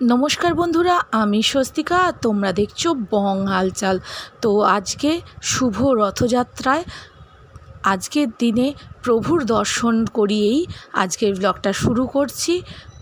নমস্কার বন্ধুরা, আমি স্বস্তিকা, তোমরা দেখছ বং হালচাল। তো আজকে শুভ রথযাত্রায় আজকের দিনে প্রভুর দর্শন করিয়েই আজকের ব্লগটা শুরু করছি।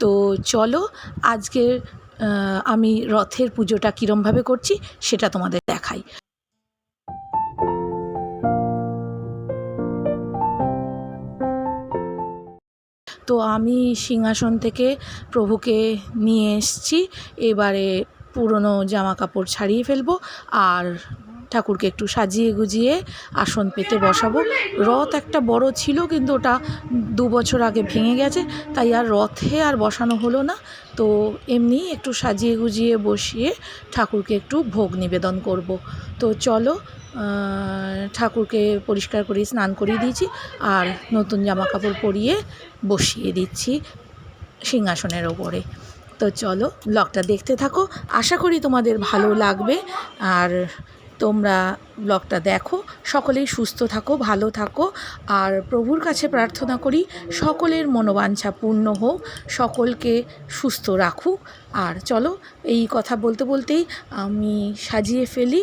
তো চলো আজকের আমি রথের পুজোটা কীরমভাবে করছি সেটা তোমাদের দেখাই। তো আমি সিংহাসন থেকে প্রভুকে নিয়ে এসছি। এবারে পুরনো জামা কাপড় ছাড়িয়ে ফেলব আর ঠাকুরকে একটু সাজিয়ে গুজিয়ে আসন পেতে বসাবো। রথ একটা বড় ছিল কিন্তু ওটা দু বছর আগে ভেঙে গেছে, তাই আর রথে আর বসানো হলো না। তো এমনি একটু সাজিয়ে গুজিয়ে বসিয়ে ঠাকুরকে একটু ভোগ নিবেদন করব। তো চলো ঠাকুরকে পরিষ্কার করে, স্নান করিয়ে দিয়েছি আর নতুন জামা কাপড় পরিয়ে বসিয়ে দিচ্ছি সিংহাসনের ওপরে। তো চলো ব্লগটা দেখতে থাকো। আশা করি তোমাদের ভালো লাগবে। আর তোমরা ব্লগটা দেখো, সকলেই সুস্থ থাকো, ভালো থাকো, আর প্রভুর কাছে প্রার্থনা করি সকলের মনোবাঞ্ছা পূর্ণ হোক, সকলকে সুস্থ রাখুক। আর চলো, এই কথা বলতে বলতেই আমি সাজিয়ে ফেলি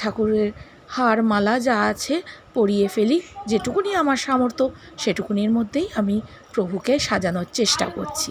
ঠাকুরের হার মালা যা আছে পরিয়ে ফেলি, যেটুকুনি আমার সামর্থ্য, সেটুকুনির মধ্যেই আমি প্রভুকে সাজানোর চেষ্টা করছি।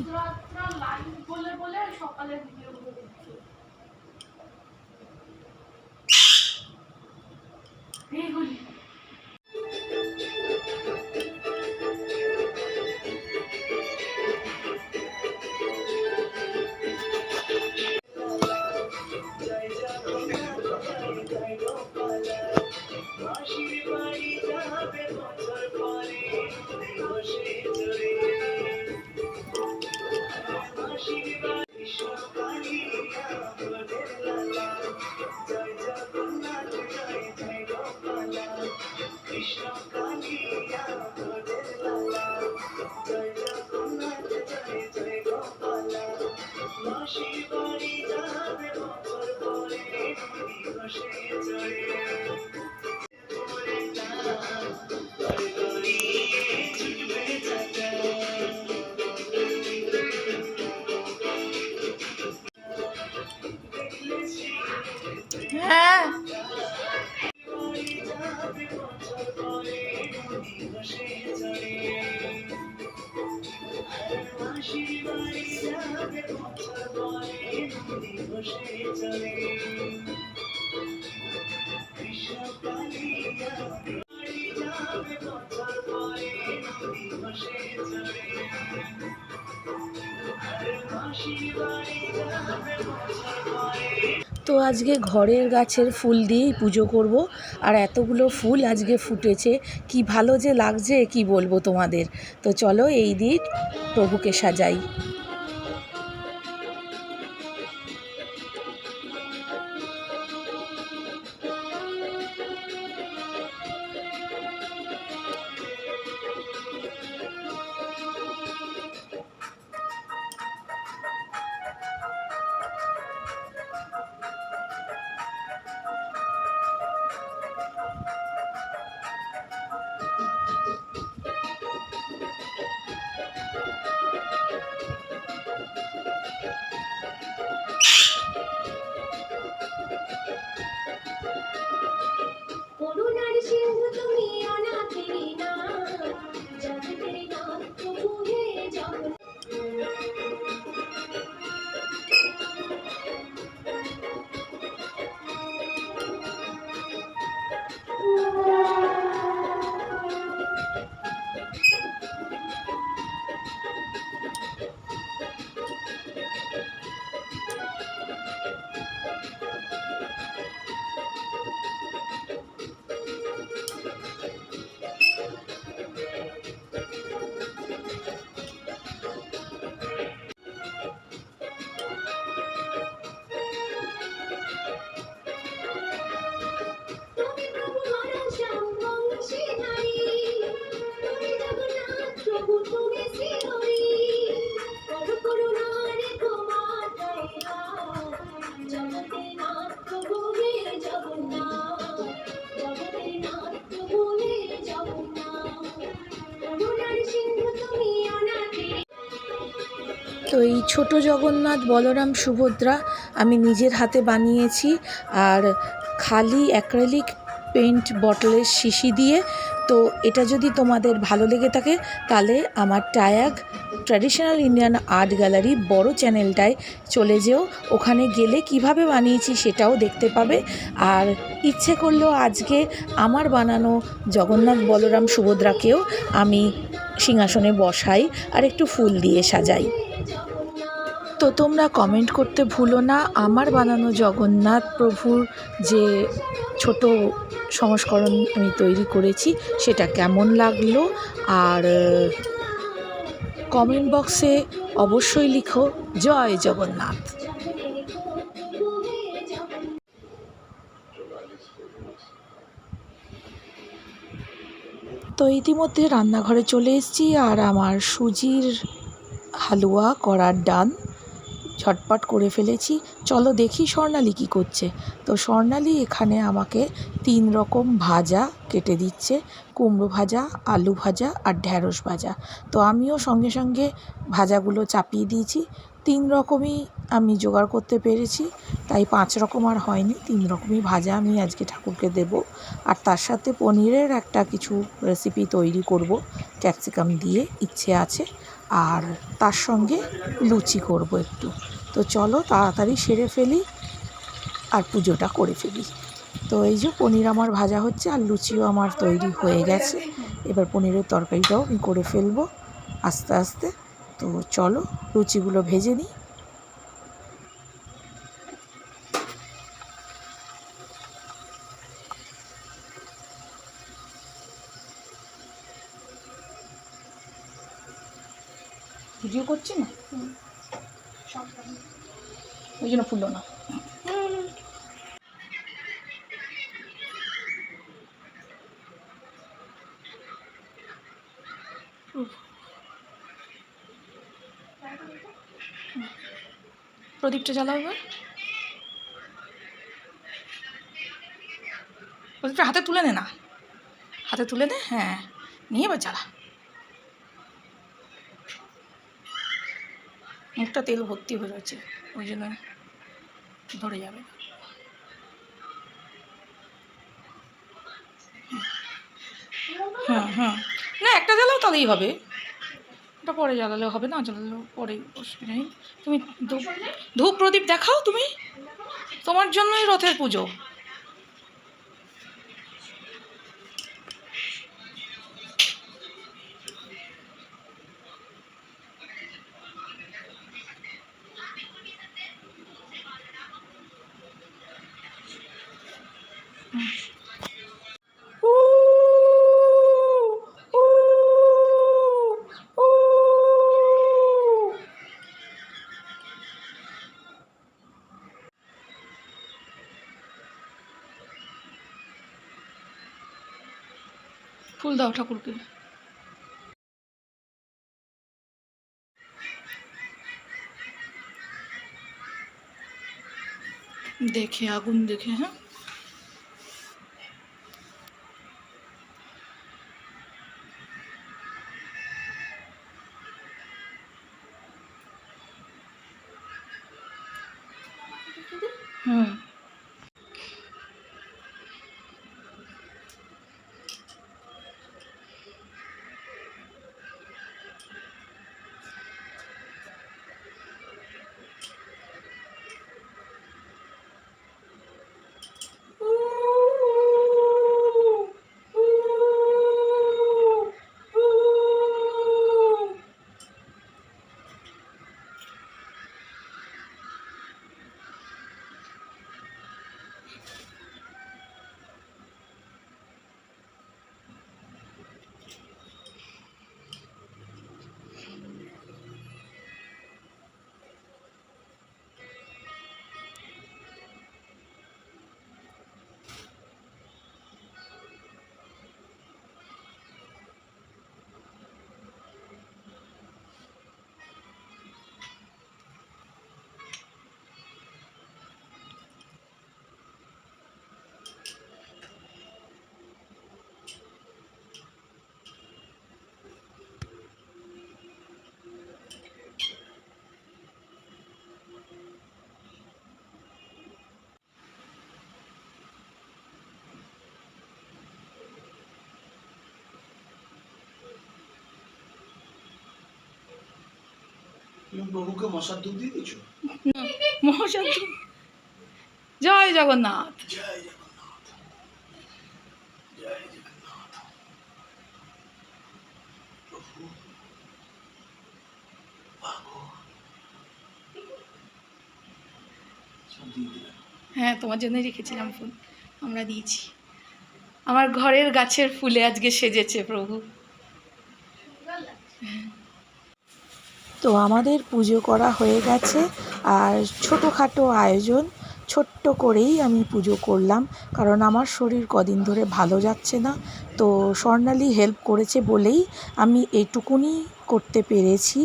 হ্যাঁ তো আজকে ঘরের গাছের ফুল দিয়েই পুজো করব, আর এতগুলো ফুল আজকে ফুটেছে। কি ভালো যে লাগছে, কি বলব তোমাদের? তো চলো এই দিয়ে প্রভুকে সাজাই। তো এই ছোট জগন্নাথ, বলরাম, সুভদ্রা আমি নিজের হাতে বানিয়েছি আর খালি অ্যাক্রেলিক পেন্ট বটলের শিশি দিয়ে। তো এটা যদি তোমাদের ভালো লেগে থাকে, তাহলে আমার টায়াগ ট্র্যাডিশনাল ইন্ডিয়ান আর্ট গ্যালারি বড় চ্যানেলটায় চলে যেও। ওখানে গেলে কীভাবে বানিয়েছি সেটাও দেখতে পাবে। আর ইচ্ছে করলেও আজকে আমার বানানো জগন্নাথ, বলরাম, সুভদ্রাকেও আমি সিংহাসনে বসাই আর একটু ফুল দিয়ে সাজাই। তো তোমরা কমেন্ট করতে ভুলো না, আমার বানানো জগন্নাথ প্রভুর যে ছোট সংস্করণ আমি তৈরি করেছি, সেটা কেমন লাগল? আর কমেন্ট বক্সে অবশ্যই লিখো, জয় জগন্নাথ। তো ইতিমধ্যে রান্নাঘরে চলে এসেছি, আর আমার সুজির হালুয়া করার ডান। ঝটপট করে ফেলেছি। চলো দেখি স্বর্ণালী কী করছে। তো স্বর্ণালী এখানে আমাকে তিন রকম ভাজা কেটে দিচ্ছে। কুমড়ো ভাজা, আলু ভাজা আর ঢ্যাঁড়স ভাজা। তো আমিও সঙ্গে সঙ্গে ভাজাগুলো চাপিয়ে দিয়েছি। তিন রকমই আমি জোগাড় করতে পেরেছি। তাই পাঁচ রকম আর হয়নি। তিন রকমই ভাজা আমি আজকে ঠাকুরকে দেব। আর তার সাথে পনিরের একটা কিছু রেসিপি তৈরি করব। ক্যাপসিকাম দিয়ে ইচ্ছে আছে। আর তার সঙ্গে লুচি করব একটু। তো চলো তাড়াতাড়ি সেরে ফেলি আর পুজোটা করে ফেলি। তো এই যে পনির আমার ভাজা হচ্ছে আর লুচিও আমার তৈরি হয়ে গেছে। এবার পনিরের তরকারিটাও আমি করে ফেলব আস্তে আস্তে। তো চলো লুচিগুলো ভেজে নিই ভিডিও করছি না ওই জন্য ফুললো না। প্রদীপটা জ্বালাও এবার। প্রদীপটা হাতে তুলে নে না। হাতে তুলে নে হ্যাঁ নিয়ে এবার জ্বালা। মুখটা তেল ভর্তি হয়ে রয়েছে ওই জন্য ধরে যাবে হ্যাঁ হ্যাঁ না, একটা জ্বালাও তাহলেই হবে। ওটা পরে জ্বালালেও হবে না, জ্বালালেও পরে অসুবিধা নেই। তুমি ধূপ প্রদীপ দেখাও তুমি। তোমার জন্যই রথের পুজো। ফুল দাও ঠাকুরকে। দেখে আগুন দেখে হ্যাঁ? মশার দুধ দিয়ে জয় জগন্নাথ। জয় জগন্নাথ। জয় জগন্নাথ। প্রভু বাবু সব দিয়ে দিলাম। হ্যাঁ তোমার জন্যই রেখেছিলাম ফুল। আমরা দিয়েছি। আমার ঘরের গাছের ফুলে আজকে সেজেছে প্রভু। তো আমাদের পুজো করা হয়ে গেছে আর ছোটোখাটো আয়োজন ছোট্ট করেই আমি পুজো করলাম, কারণ আমার শরীর কদিন ধরে ভালো যাচ্ছে না। তো স্বর্ণালী হেল্প করেছে বলেই আমি এইটুকুনি করতে পেরেছি।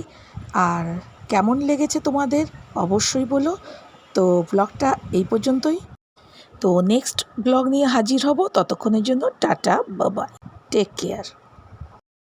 আর কেমন লেগেছে তোমাদের অবশ্যই বলো। তো ব্লগটা এই পর্যন্তই। তো নেক্সট ব্লগ নিয়ে হাজির হব। ততক্ষণের জন্য টাটা বাবাই টেক কেয়ার